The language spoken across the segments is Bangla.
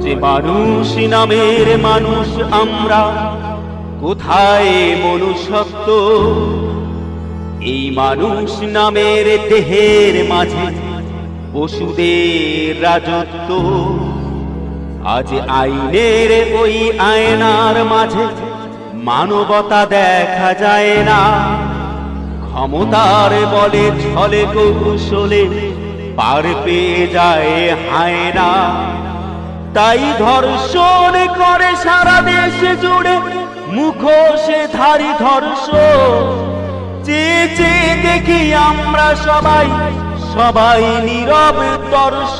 মানুষ নামের মানুষ আমরা, কোথায় মনুষ্যত্ব? এই মানুষ নামের দেহের মাঝে পশুদের রাজত্ব। আজ আইনের ওই আয়নার মাঝে মানবতা দেখা যায় না। ক্ষমতার বলে ছলে কৌশলে পার পেয়ে যায় হায় না তাই ধর্ষণ করে সারা দেশ জুড়ে মুখোশে ধারি ধর্ষ চেয়ে চেয়ে দেখি আমরা সবাই সবাই নীরব দর্শ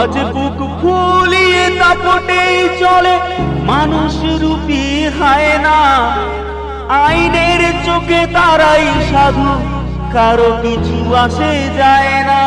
আজ বুক ফুলিয়ে দাপটেই চলে, মানুষ রূপী হায় না আইনের চোখে তারাই সাধু, কারও কিছু আসে যায় না।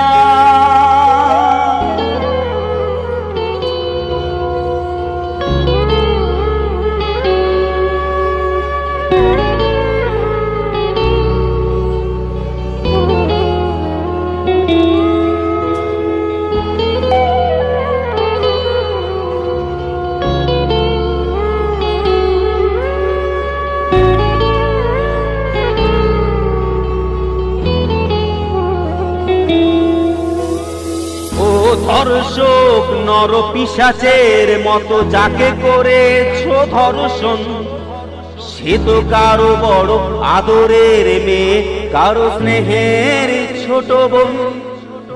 ধর্ষক নর পিসাচের মতো যাকে করেছ ধর্ষণ, সে তো কারও বড় আদরের মেয়ে, কারও স্নেহের ছোট বোন।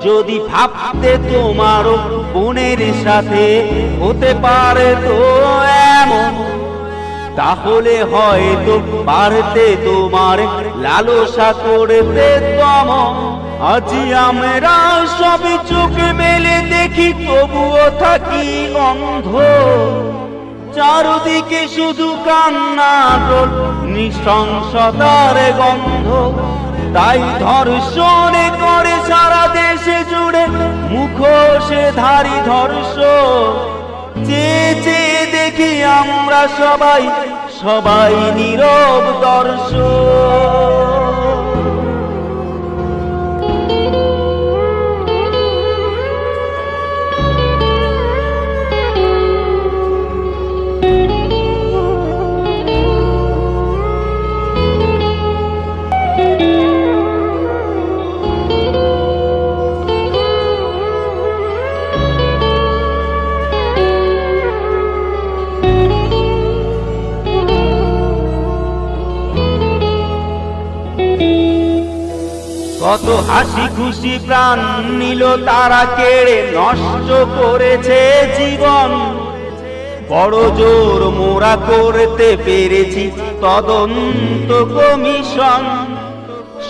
যদি ভাবতে তোমার বোনের সাথে হতে পারে তো তাহলে হয়তো পারতে তোমার লালসা করতে তম। আজি আমরা সব চোখে মেলে দেখি, তবুও থাকি অন্ধ। চারদিকে শুধু কান্না রোল নৃশংসতার গন্ধ। তাই ধর্ষণে করে সারা দেশে জুড়ে মুখোশে ধারি ধর্ষ। চেয়ে চেয়ে দেখি আমরা সবাই সবাই নীরব দর্শক। কত হাসি খুশি প্রাণ নিল তারা কেড়ে, নষ্ট করেছে জীবন। বড় জোর মোরা করতে পেরেছি তদন্ত কমিশন।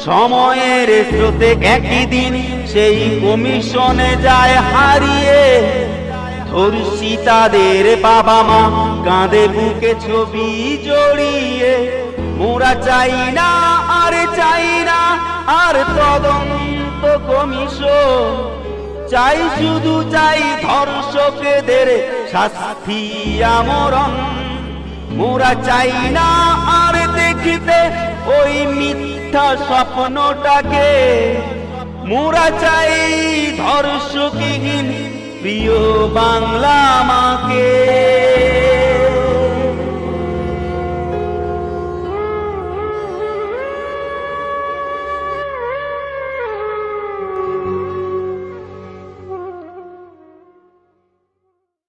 সময়ের স্রোতে একই দিন সেই কমিশনে যায় হারিয়ে। ধর্ষিতাদের বাবা মা কাঁধে বুকে ছবি জড়িয়ে। মোরা চাই না, আর চাই না, আর তদন্ত কমিশন। চাই শুধু, চাই ধর্ষকদের শাস্তি আমরণ। মোরা চাই না, আর দেখিতে ওই মিথ্যা স্বপ্নটাকে। মোরা চাই ধর্ষকহীন প্রিয় বাংলা মা